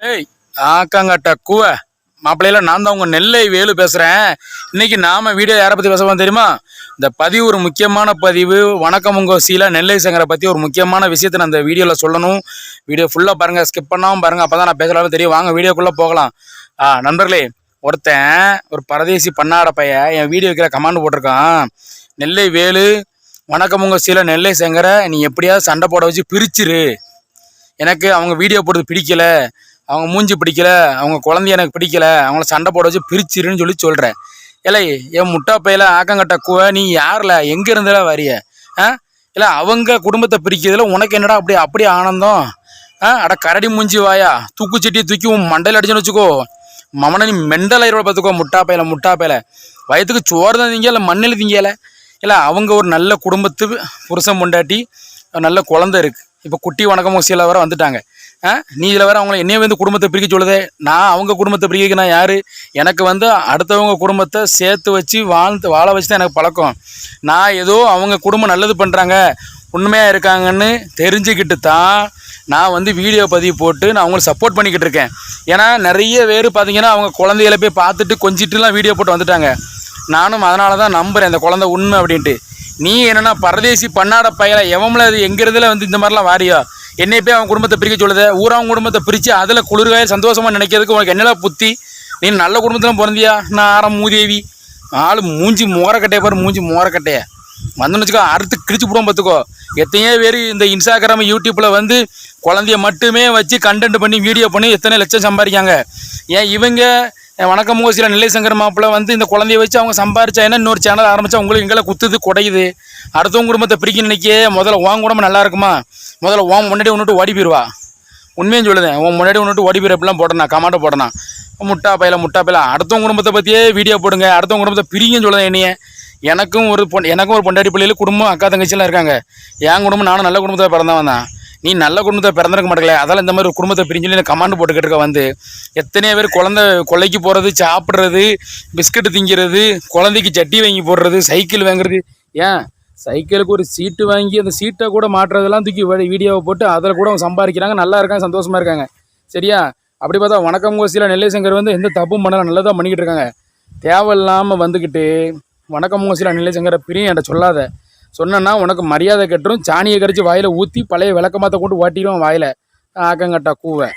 ஏய் ஆக்காங்கட்ட கூவ. மாப்பிள்ளையில நான் தான் உங்க நெல்லை வேலு பேசுறேன். இன்னைக்கு நாம வீடியோ யாரை பத்தி பேசலாம் தெரியுமா? இந்த பதிவு ஒரு முக்கியமான பதிவு. வணக்கம் உங்க சீல. நெல்லை சங்கரை பத்தி ஒரு முக்கியமான விஷயத்தை நான் இந்த வீடியோல சொல்லணும். வீடியோ ஃபுல்லா பாருங்க ஸ்கிப் பண்ணாம பாருங்க. அப்பதான் நான் பேசலாம் தெரியும். வாங்க வீடியோக்குள்ள போகலாம். ஆ நண்பர்களே ஒருத்தன் ஒரு பரதேசி பண்ணாட பையன் என் வீடியோ வைக்கிற கமாண்ட் போட்டிருக்கான். நெல்லை வேலு வணக்கம் உங்க சீல. நெல்லை சங்கரை நீ எப்படியாவது சண்டை போட வச்சு பிரிச்சிரு. எனக்கு அவங்க வீடியோ போடுறது பிடிக்கல. அவங்க மூஞ்சி பிடிக்கல அவங்க குழந்தைய எனக்கு பிடிக்கல அவங்கள சண்டை போட வச்சு பிரிச்சிருன்னு சொல்லி சொல்கிறேன் இல்லை என் முட்டா பையில ஆக்கங்கட்ட கூ நீ யாரில் எங்கே இருந்தல வரிய? ஆ? இல்லை அவங்க குடும்பத்தை பிரிக்கிறதுல உனக்கு என்னடா அப்படி அப்படி ஆனந்தம்? ஆ? அட கரடி மூஞ்சி வாயா தூக்குச்சட்டியை தூக்கி உன் மண்டையில் அடிச்சுன்னு வச்சுக்கோ. மமனை நீ மெண்டல் ஆயிரம் பார்த்துக்கோ முட்டா பையில முட்டா பையில வயிற்றுக்கு சோறு தான் திங்க இல்லை மண்ணில் தீங்கலை இல்லை அவங்க ஒரு நல்ல குடும்பத்து புருஷன் பொண்டாட்டி நல்ல குழந்தை இருக்குது இப்போ குட்டி வணக்கம் சில வர வந்துட்டாங்க. நீ இதில் வேற அவங்கள என்னையே வந்து குடும்பத்தை பிரிக்க சொல்லுதே? நான் அவங்க குடும்பத்தை பிரிக்க நான் யார்? எனக்கு வந்து அடுத்தவங்க குடும்பத்தை சேர்த்து வச்சு வாழ்ந்து வாழ வச்சு தான் எனக்கு பழக்கம். நான் ஏதோ அவங்க குடும்பம் நல்லது பண்ணுறாங்க உண்மையாக இருக்காங்கன்னு தெரிஞ்சுக்கிட்டு தான் நான் வந்து வீடியோ பதிவு போட்டு நான் அவங்களுக்கு சப்போர்ட் பண்ணிக்கிட்டு இருக்கேன். ஏன்னா நிறைய பேர் பார்த்தீங்கன்னா அவங்க குழந்தைகளை போய் பார்த்துட்டு கொஞ்சிட்டுலாம் வீடியோ போட்டு வந்துட்டாங்க. நானும் அதனால தான் நம்புகிறேன் இந்த குழந்தை உண்மை அப்படின்ட்டு. நீ என்னன்னா பரதேசி பன்னாட பயல எவம்ல அது எங்கிறதுல வந்து இந்த மாதிரிலாம் வாரியா? என்னை போய் அவன் குடும்பத்தை பிரிக்க சொல்லுது. ஊராவும் குடும்பத்தை பிரித்து அதில் குளிர்காய சந்தோஷமாக நினைக்கிறதுக்கு உனக்கு என்னடா புத்தி? நீ நல்ல குடும்பத்தில் பிறந்தியா? நான் ஆரம் மூதேவி? ஆள் மூஞ்சி மோரக்கட்டையை பாரு மூஞ்சி மோரக்கட்டையை. வந்தோன்னு வச்சுக்கோ அறுத்து கிழிச்சு போடுவோம் பார்த்துக்கோ. எத்தனையோ பேர் இந்த இன்ஸ்டாகிராம் யூடியூப்பில் வந்து குழந்தைய மட்டுமே வச்சு கண்டென்ட் பண்ணி வீடியோ பண்ணி எத்தனை லட்சம் சம்பாதிக்காங்க ஏன் இவங்க வணக்கம் சில நிலை சங்கர் மாப்பிள்ள வந்து இந்த குழந்தைய வச்சு அவங்க சம்பாரிச்சா என்ன? இன்னொரு சேனல் ஆரம்பித்தா உங்களுக்கு எங்களை குத்துது குடையுது. அடுத்தவங்க குடும்பத்தை பிரிக்க நினைக்கே முதல்ல உன் குடும்பம் நல்லா இருக்குமா? முதல்ல உன் முன்னாடி ஒன்றுட்டு ஓடி போயிடுவா உண்மையும் சொல்லுதேன் உன் முன்னாடி ஒன்றுட்டு ஓடி போயிரு அப்படிலாம் போடணும் கமாண்டை போடணா முட்டா பையில முட்டா பையில. அடுத்தவங்க குடும்பத்தை பற்றியே வீடியோ போடுங்க அடுத்தவங்க குடும்பத்தை பிரிங்கன்னு சொல்லுதேன் என்னையே. எனக்கும் ஒரு பொன் எனக்கும் ஒரு பொண்டாடி பிள்ளையில குடும்பம் அக்கா தங்கச்சிலாம் இருக்காங்க. என் குடும்பம் நானும் நல்ல குடும்பத்தில் பிறந்தவன் தான். நீ நல்ல குடும்பத்தை பிறந்திருக்க மாட்டேங்களே? அதால் இந்த மாதிரி ஒரு குடும்பத்தை பிரிஞ்சு சொல்லி கமாண்ட் போட்டுக்கிட்டு இருக்க வந்து. எத்தனையோ பேர் குழந்தை கொலைக்கு போகிறது சாப்பிட்றது பிஸ்கட் திங்கிறது குழந்தைக்கு சட்டி வாங்கி போடுறது சைக்கிள் வாங்குறது. ஏன்? சைக்கிளுக்கு ஒரு சீட்டு வாங்கி அந்த சீட்டை கூட மாட்டுறதெல்லாம் தூக்கி வீடியோவை போட்டு அதில் கூட அவங்க சம்பாதிக்கிறாங்க நல்லா இருக்காங்க சந்தோஷமாக இருக்காங்க. சரியா? அப்படி பார்த்தா வணக்கம் கோசியில் நெல்லை சங்கர் வந்து எந்த தப்பும் பண்ணல நல்லதாக பண்ணிக்கிட்டு இருக்காங்க. தேவையில்லாமல் வந்துக்கிட்டு வணக்கம் கோசியில் நெல்லை சங்கரை பிரியும் என்கிட்ட சொல்லாத. சொன்னேன்னா உனக்கு மரியாதை கட்டுரும். சாணியை கரைச்சி வாயில் ஊற்றி பழைய விளக்கமாத்த கொண்டு ஓட்டிடும் வாயில். ஆக்கங்கட்டா கூவை.